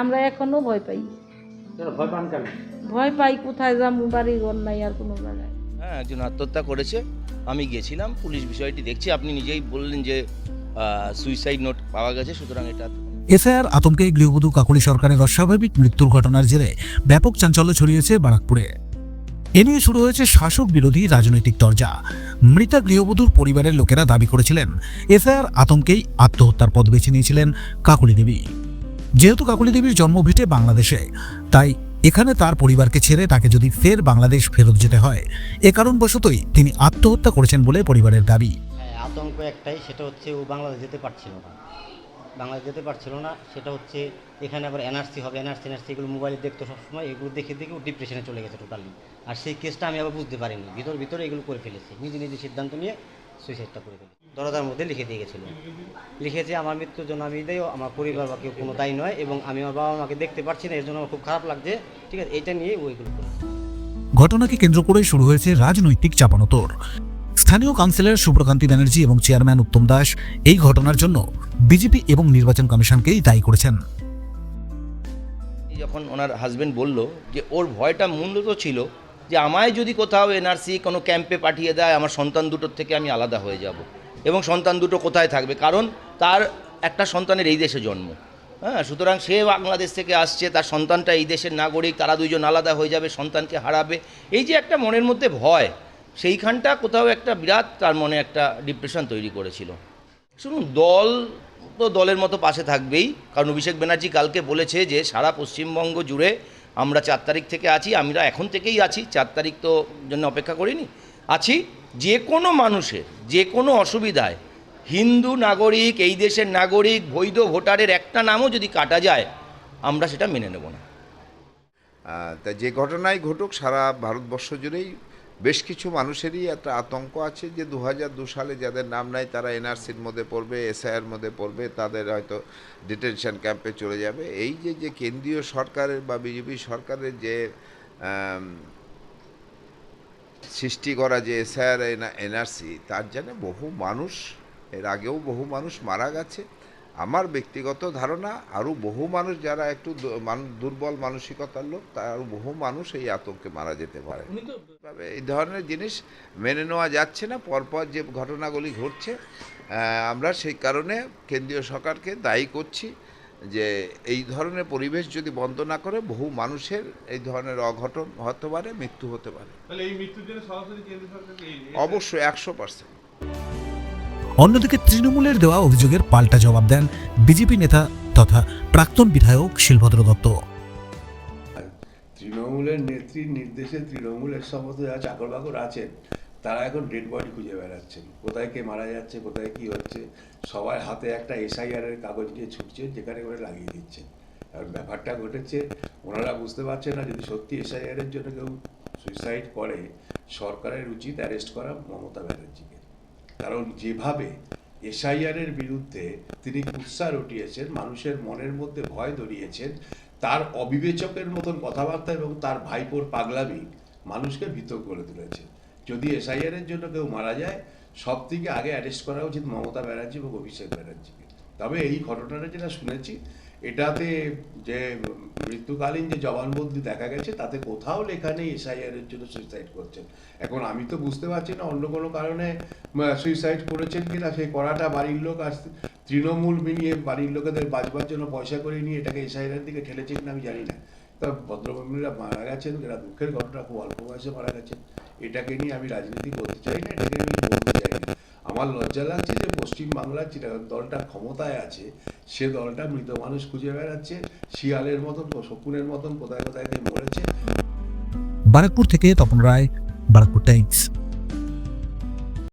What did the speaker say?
আমরা এখনও ভয় পাই। ভয় পান কেন? ভয় পাই কোথায় যাব বাড়ি ঘর নাই আর কোনো জায়গায়। হ্যাঁ একজন আত্মহত্যা করেছে। আমি গিয়েছিলাম পুলিশ বিষয়টি দেখছি। আপনি নিজেই বললেন যে সুইসাইড নোট পাওয়া গেছে সুতরাং এটা এসআইআর আতঙ্কে গৃহবধূ কাকলি সরকারের অস্বাভাবিক মৃত্যুর ঘটনার জেরে ব্যাপক চাঞ্চল্য ছড়িয়েছে বারাকপুরে। এ নিয়ে শুরু হয়েছে শাসক বিরোধী রাজনৈতিক তরজা। মৃতা গৃহবধূর পরিবারের লোকেরা দাবি করেছিলেন এসআইআর আতঙ্কেই আত্মহত্যার পথ বেছে নিয়েছিলেন কাকলি দেবী। যেহেতু কাকলি দেবীর জন্মভিটে বাংলাদেশে, তাই এখানে তার পরিবারকে ছেড়ে তাকে যদি ফের বাংলাদেশ ফেরত যেতে হয়, এ কারণবশতই তিনি আত্মহত্যা করেছেন বলে পরিবারের দাবি। হ্যাঁ আতঙ্ক একটাই, সেটা হচ্ছে ও বাংলাদেশ যেতে পারছিল না। বাংলাদেশ যেতে পারছিল না, সেটা হচ্ছে এখানে আবার এনআরসি হবে, এনআরসি এনআরসি এগুলো মোবাইলে দেখতো সবসময়, এগুলো দেখে দেখে ও ডিপ্রেশনে চলে গেছে টোটালি আর সেই কেসটা আমি আবার বুঝতে পারিনি, ভিতর ভিতরে এগুলো করে ফেলেছে, নিজে নিজে সিদ্ধান্ত নিয়ে সুইসাইডটা করে ফেলেছে দরজার মধ্যে লিখে দিয়ে গেছিল। লিখেছে আমার মৃত্যুর জন্য আমি দেয় আমার পরিবার বা কেউ কোনো দায়ী নয় এবং আমি আমার বাবা মাকে দেখতে পারছি না এর জন্য আমার খুব খারাপ লাগছে। ঠিক আছে এটা নিয়ে ও এগুলো ঘটনাকে কেন্দ্র করে শুরু হয়েছে রাজনৈতিক চাপানোতর স্থানীয় কাউন্সিলর শুভ্রকান্তি ব্যানার্জি এবং চেয়ারম্যান উত্তম দাস এই ঘটনার জন্য বিজেপি এবং নির্বাচন কমিশনকেই দায়ী করেছেন। যখন ওনার হাজবেন্ড বলল যে ওর ভয়টা মূলত ছিল যে আমায় যদি কোথাও এনআরসি কোনো ক্যাম্পে পাঠিয়ে দেয়, আমার সন্তান দুটোর থেকে আমি আলাদা হয়ে যাব। এবং সন্তান দুটো কোথায় থাকবে? কারণ তার একটা সন্তানের এই দেশে জন্ম। হ্যাঁ সুতরাং সে বাংলাদেশ থেকে আসছে, তার সন্তানটা এই দেশের নাগরিক, তারা দুইজন আলাদা হয়ে যাবে, সন্তানকে হারাবে। এই যে একটা মনের মধ্যে ভয়, সেইখানটা কোথাও একটা বিরাট, তার মনে একটা ডিপ্রেশন তৈরি করেছিল। শুনুন, দল তো দলের মতো পাশে থাকবেই। কারণ অভিষেক ব্যানার্জি কালকে বলেছে যে, সারা পশ্চিমবঙ্গ জুড়ে আমরা চার তারিখ থেকে আছি, আমরা এখন থেকেই আছি, চার তারিখ তো জন্য অপেক্ষা করিনি। আছি যে কোনো মানুষের, যে কোনো অসুবিধায়, হিন্দু নাগরিক, এই দেশের নাগরিক, বৈধ ভোটারের একটা নামও যদি কাটা যায়, আমরা সেটা মেনে নেব না। তা যে ঘটনাই ঘটুক, সারা ভারতবর্ষ জুড়েই বেশ কিছু মানুষেরই একটা আতঙ্ক আছে যে দু দু সালে যাদের নাম নাই তারা এনআরসির মধ্যে পড়বে এসআইয়ের মধ্যে পড়বে, তাদের হয়তো ডিটেনশন ক্যাম্পে চলে যাবে। এই যে যে কেন্দ্রীয় সরকারের বা বিজেপি সরকারের যে সৃষ্টি করা যে এসআইআর, এনআরসি, তার জন্য বহু মানুষ, এর আগেও বহু মানুষ মারা গেছে। আমার ব্যক্তিগত ধারণা আরও বহু মানুষ যারা একটু দুর্বল মানসিকতার লোক তার আরও বহু মানুষ এই আতঙ্কে মারা যেতে পারে। তবে এই ধরনের জিনিস মেনে নেওয়া যাচ্ছে না পরপর যে ঘটনাগুলি ঘটছে আমরা সেই কারণে কেন্দ্রীয় সরকারকে দায়ী করছি যে এই ধরনের পরিবেশ যদি বন্ধ না করে বহু মানুষের এই ধরনের অঘটন হতে পারে মৃত্যু হতে পারে। অবশ্যই একশো পার্সেন্ট। অন্যদিকে তৃণমূলের দেওয়া অভিযোগের পাল্টা জবাব দেন বিজেপি নেতা তথা প্রাক্তন বিধায়ক শিলভদ্র দত্ত। তৃণমূলের নেত্রীর নির্দেশে তৃণমূলের সমস্ত যারা চাকর বাকর আছেন, তারা এখন ডেড বডি খুঁজে বেড়াচ্ছেন। কোথায় কে মারা যাচ্ছে, কোথায় কি হচ্ছে, সবার হাতে একটা এসআইআর এর কাগজ নিয়ে ছুটছে, যেখানে করে লাগিয়ে দিচ্ছে আর ব্যাপারটা ঘটেছে, ওনারা বুঝতে পারছেন না, যদি সত্যি এসআইআর এর জন্য কেউ সুইসাইড করে, সরকারের উচিত অ্যারেস্ট করা মমতা ব্যানার্জিকে। কারণ যেভাবে এসআইআরের বিরুদ্ধে তিনি কুৎসা রটিয়েছেন, মানুষের মনের মধ্যে ভয় ধরিয়েছেন, তার অবিবেচকের মতন কথাবার্তা এবং তার ভাইপোর পাগলামি মানুষকে ভীত করে তুলেছে। যদি এসআইআরের জন্য কেউ মারা যায় সব থেকে আগে অ্যারেস্ট করা উচিত মমতা ব্যানার্জি এবং অভিষেক ব্যানার্জিকে। তবে এই ঘটনাটা যেটা শুনেছি, এটাতে যে মৃত্যুকালীন যে জবানবন্দি দেখা গেছে, তাতে কোথাও লেখা নেই এসআইআর এর জন্য সুইসাইড করছেন। এখন আমি তো বুঝতে পারছি না অন্য কোনো কারণে সুইসাইড করেছেন কিনা, সেই করাটা বাড়ির লোক আর তৃণমূল মিলিয়ে বাড়ির লোকেদের বাঁচবার জন্য পয়সা করে নিয়ে এটাকে এসআইআর এর দিকে ঠেলেছে কিনা আমি জানি না। তা ভদ্রমহিলা মারা গেছেন, এরা দুঃখের ঘটনা, খুব অল্প বয়সে মারা গেছেন। এটাকে নিয়ে আমি রাজনীতি করতে চাই না, এটাকে আমি বলতে চাই না আমার লজ্জা লাগছে যে পশ্চিমবাংলার যে দলটা ক্ষমতায় আছে, সে দলটা মৃত মানুষ খুঁজে বেড়াচ্ছে, শিয়ালের মতন, শকুনের মতন কোথায় কোথায় মরেছে। বারাকপুর থেকে তপন রায়, বারাকপুর টাইমস।